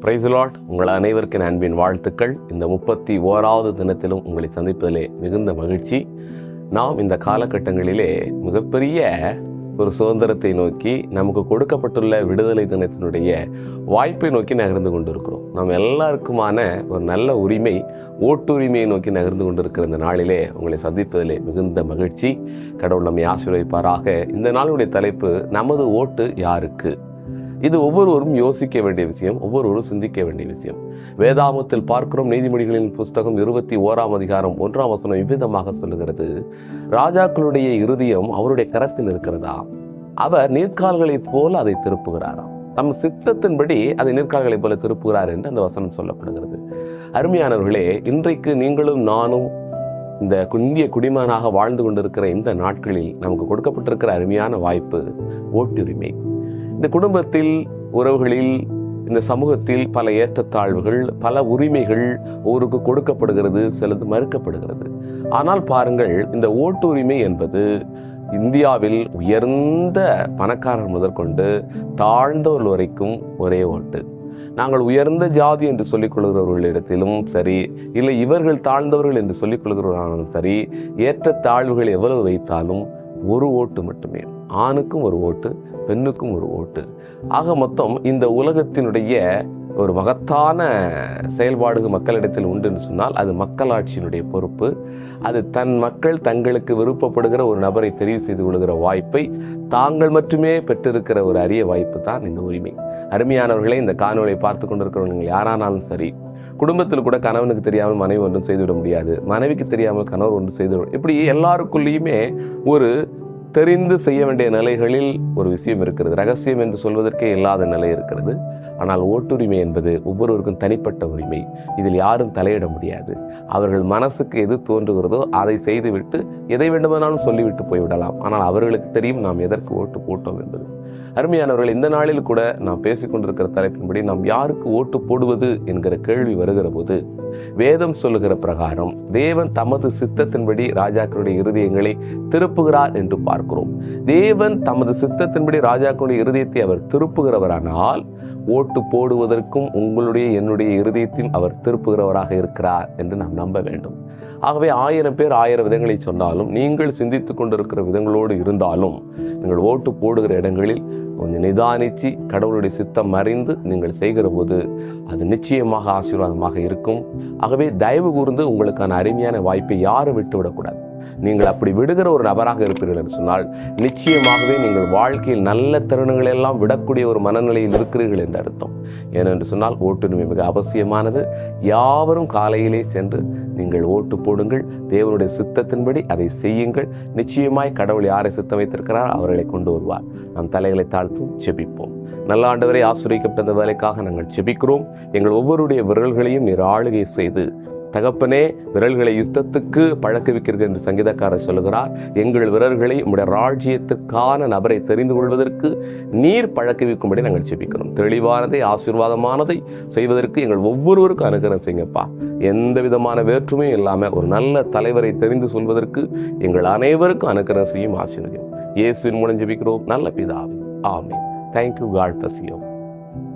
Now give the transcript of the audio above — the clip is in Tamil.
பிரைஸ்லாட் உங்கள் அனைவருக்கும் அன்பின் வாழ்த்துக்கள். இந்த முப்பத்தி ஓராவது தினத்திலும் உங்களை சந்திப்பதிலே மிகுந்த மகிழ்ச்சி. நாம் இந்த காலகட்டங்களிலே மிகப்பெரிய ஒரு சுதந்திரத்தை நோக்கி நமக்கு கொடுக்கப்பட்டுள்ள விடுதலை தினத்தினுடைய வாய்ப்பை நோக்கி நகர்ந்து கொண்டிருக்கிறோம். நம்ம எல்லாருக்குமான ஒரு நல்ல உரிமை ஓட்டுரிமையை நோக்கி நகர்ந்து கொண்டிருக்கிற இந்த நாளிலே உங்களை சந்திப்பதிலே மிகுந்த மகிழ்ச்சி. கடவுள் நம்மை ஆசீர்வதிப்பாராக. இந்த நாளுடைய தலைப்பு நமது ஓட்டு யாருக்கு? இது ஒவ்வொருவரும் யோசிக்க வேண்டிய விஷயம் ஒவ்வொருவரும் சிந்திக்க வேண்டிய விஷயம். வேதாமத்தில் பார்க்கிறோம் நீதிமொழிகளின் புஸ்தகம் இருபத்தி ஓராம் அதிகாரம் ஒன்றாம் வசனம் இவ்விதமாக சொல்லுகிறது. ராஜாக்களுடைய இருதயம் அவருடைய கரத்தில் இருக்கிறதா? அவர் நீர்க்கால்களைப் போல அதை திருப்புகிறாராம் தம் சித்தத்தின்படி அதை நீர்க்கால்களைப் போல திருப்புகிறார் என்று அந்த வசனம் சொல்லப்படுகிறது. அருமையானவர்களே இன்றைக்கு நீங்களும் நானும் இந்த குந்திய குடிமகனாக வாழ்ந்து கொண்டிருக்கிற இந்த நாட்களில் நமக்கு கொடுக்கப்பட்டிருக்கிற அருமையான வாய்ப்பு ஓட்டுரிமை. இந்த குடும்பத்தில் உறவுகளில் இந்த சமூகத்தில் பல ஏற்றத்தாழ்வுகள் பல உரிமைகள் ஒருவருக்கு கொடுக்கப்படுகிறது சிலது மறுக்கப்படுகிறது. ஆனால் பாருங்கள் இந்த ஓட்டுரிமை என்பது இந்தியாவில் உயர்ந்த பணக்காரர் முதற்கொண்டு தாழ்ந்தவர்கள் வரைக்கும் ஒரே ஓட்டு. நாங்கள் உயர்ந்த ஜாதி என்று சொல்லிக் கொள்கிறவர்களிடத்திலும் சரி இல்லை இவர்கள் தாழ்ந்தவர்கள் என்று சொல்லிக் கொள்கிறவர்களாலும் சரி ஏற்ற தாழ்வுகள் எவ்வளவு வைத்தாலும் ஒரு ஓட்டு மட்டுமே. ஆணுக்கும் ஒரு ஓட்டு பெண்ணுக்கும் ஒரு ஓட்டு. ஆக மொத்தம் இந்த உலகத்தினுடைய ஒரு மகத்தான செயல்பாடுகள் மக்களிடத்தில் உண்டுன்னு சொன்னால் அது மக்களாட்சியினுடைய பொறுப்பு. அது தன் மக்கள் தங்களுக்கு விருப்பப்படுகிற ஒரு நபரை தெரிவு செய்து கொள்கிற வாய்ப்பை தாங்கள் மட்டுமே பெற்றிருக்கிற ஒரு அரிய வாய்ப்பு தான் இந்த உரிமை. அருமையானவர்களே இந்த காணொலியை பார்த்து கொண்டிருக்கிறவங்க யாரானாலும் சரி குடும்பத்தில் கூட கணவனுக்கு தெரியாமல் மனைவி ஒன்றும் செய்துவிட முடியாது. மனைவிக்கு தெரியாமல் கணவர் ஒன்று செய்து இப்படி எல்லாருக்குள்ளேயுமே ஒரு தெரிந்து செய்ய வேண்டிய நிலைகளில் ஒரு விஷயம் இருக்கிறது. ரகசியம் என்று சொல்வதற்கே இல்லாத நிலை இருக்கிறது. ஆனால் ஓட்டுரிமை என்பது ஒவ்வொருவருக்கும் தனிப்பட்ட உரிமை. இதில் யாரும் தலையிட முடியாது. அவர்கள் மனசுக்கு எது தோன்றுகிறதோ அதை செய்துவிட்டு எதை வேண்டுமானாலும் சொல்லிவிட்டு போய்விடலாம். ஆனால் அவர்களுக்கு தெரியும் நாம் எதற்கு ஓட்டு போட்டோம் என்பது. அருமையானவர்கள் இந்த நாளில் கூட நாம் பேசிக்கொண்டிருக்கிற தலைப்பின்படி நாம் யாருக்கு ஓட்டு போடுவது என்கிற கேள்வி வருகிற போது வேதம் சொல்லுகிற பிரகாரம் தேவன் தமது சித்தத்தின்படி ராஜாக்களுடைய இருதயங்களை திருப்புகிறார் என்று பார்க்கிறோம். தேவன் தமது சித்தத்தின்படி ராஜாக்களுடைய இருதயத்தை அவர் திருப்புகிறவரானால் ஓட்டு போடுவதற்கும் உங்களுடைய என்னுடைய இருதயத்தையும் அவர் திருப்புகிறவராக இருக்கிறார் என்று நாம் நம்ப வேண்டும். ஆகவே ஆயிரம் பேர் ஆயிரம் விதங்களை சொன்னாலும் நீங்கள் சிந்தித்து கொண்டிருக்கிற விதங்களோடு இருந்தாலும் நீங்கள் ஓட்டு போடுகிற இடங்களில் கொஞ்சம் நிதானித்து கடவுளுடைய சித்தம் அறிந்து நீங்கள் செய்கிற போது அது நிச்சயமாக ஆசீர்வாதமாக இருக்கும். ஆகவே தயவு கூர்ந்து உங்களுக்கான அருமையான வாய்ப்பை யாரும் விட்டுவிடக்கூடாது. நீங்கள் அப்படி விடுகிற ஒரு நபராக இருப்பீர்கள் என்று சொன்னால் நிச்சயமாகவே நீங்கள் வாழ்க்கையில் நல்ல தருணங்களை எல்லாம் விடக்கூடிய ஒரு மனநிலையில் இருக்கிறீர்கள் என்று அர்த்தம். ஏனென்று சொன்னால் ஓட்டுரிமை மிக அவசியமானது. யாவரும் காலையிலே சென்று நீங்கள் ஓட்டு போடுங்கள் தேவனுடைய சித்தத்தின்படி அதை செய்யுங்கள். நிச்சயமாய் கடவுள் யாரை சித்தம் வைத்திருக்கிறார் அவர்களை கொண்டு வருவார். நம் தலைகளை தாழ்த்தும் செபிப்போம் நல்ல ஆண்டவரை ஆசிரியக்கப்பட்ட வேலைக்காக நாங்கள் செபிக்கிறோம் எங்கள் ஒவ்வொருடைய விரல்களையும் நீர் ஆளுகை செய்து தகப்பனே விரல்களை யுத்தத்துக்கு பழக்குவிக்கிறது என்று சங்கீதக்காரர் சொல்லுகிறார். எங்கள் விரல்களை உங்களுடைய ராஜ்யத்துக்கான நபரை தெரிந்து கொள்வதற்கு நீர் பழக்குவிக்கும்படி நாங்கள் செபிக்கிறோம் தெளிவானதை ஆசீர்வாதமானதை செய்வதற்கு எங்கள் ஒவ்வொருவருக்கும் அனுகிரகம் செய்யுங்கப்பா. எந்த விதமான வேற்றுமையும் இல்லாமல் ஒரு நல்ல தலைவரை தெரிந்து சொல்வதற்கு எங்கள் அனைவருக்கும் அனுகிரகம் செய்யும் ஆசீர்வதியும். இயேசுவின் மூலம் ஜெபிக்கிறோம். நல்ல பிதாவே. ஆமே தேங்க்யூ காட் பசியோ